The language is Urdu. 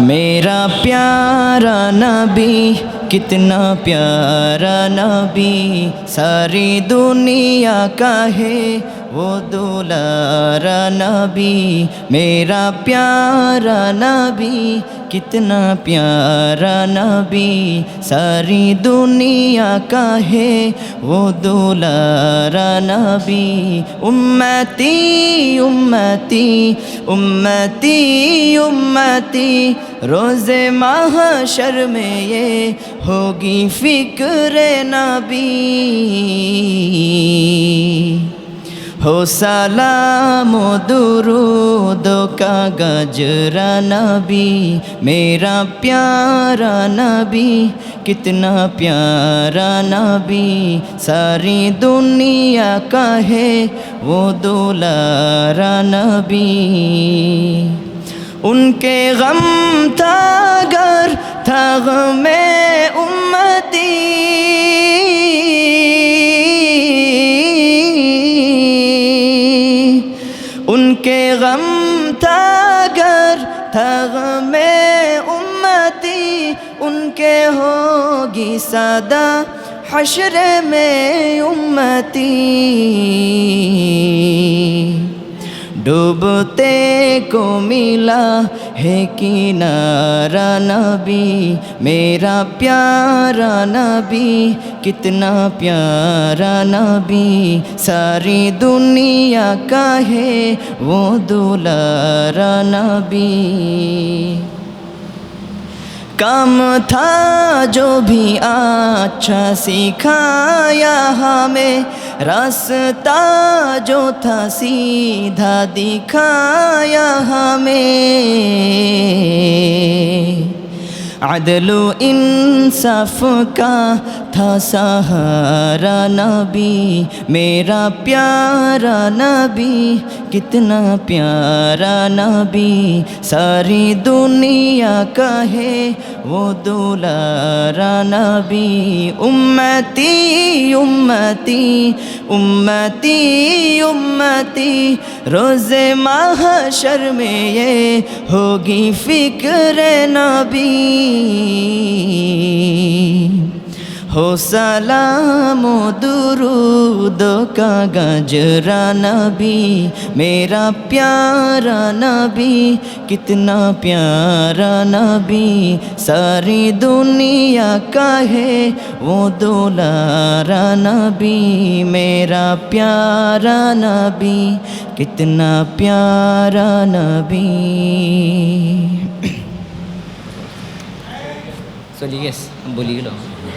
میرا پیارا نبی کتنا پیارا نبی ساری دنیا کا ہے۔ وہ دولارا نبی، میرا پیارا نبی، کتنا پیارا نبی، ساری دنیا کا ہے وہ دولارا نبی۔ امتی امتی امتی امتی روز محشر میں یہ ہوگی فکر نبی۔ ہو سلام و درود کا گجرا نبی میرا پیارا نبی کتنا پیارا نبی ساری دنیا کا ہے وہ دولارا نبی ان کے غم تھا کے غم تھا گر تھا غم امتی ان کے ہوگی سادہ حشر میں امتی۔ ڈوبتے کو ملا ہے کنارا نبی میرا پیارا نبی کتنا پیارا نبی ساری دنیا کا ہے وہ دولارا نبی کام تھا جو بھی اچھا سکھایا ہمیں راستہ جو تھا سیدھا دکھایا ہمیں۔ عدل و انصاف کا تھا سہارا نبی، میرا پیارا نبی، کتنا پیارا نبی۔ ساری دنیا کا ہے وہ دولارا نبی۔ امتی امتی امتی امتی۔ روز محشر میں یہ ہوگی فکر نبی۔ ہو سلام و درود کا گجرا نبی، میرا پیارا نبی، کتنا پیارا نبی، ساری دنیا کا ہے وہ دولارا نبی، میرا پیارا نبی، کتنا پیارا نبی۔ چلیے یس بولیے لو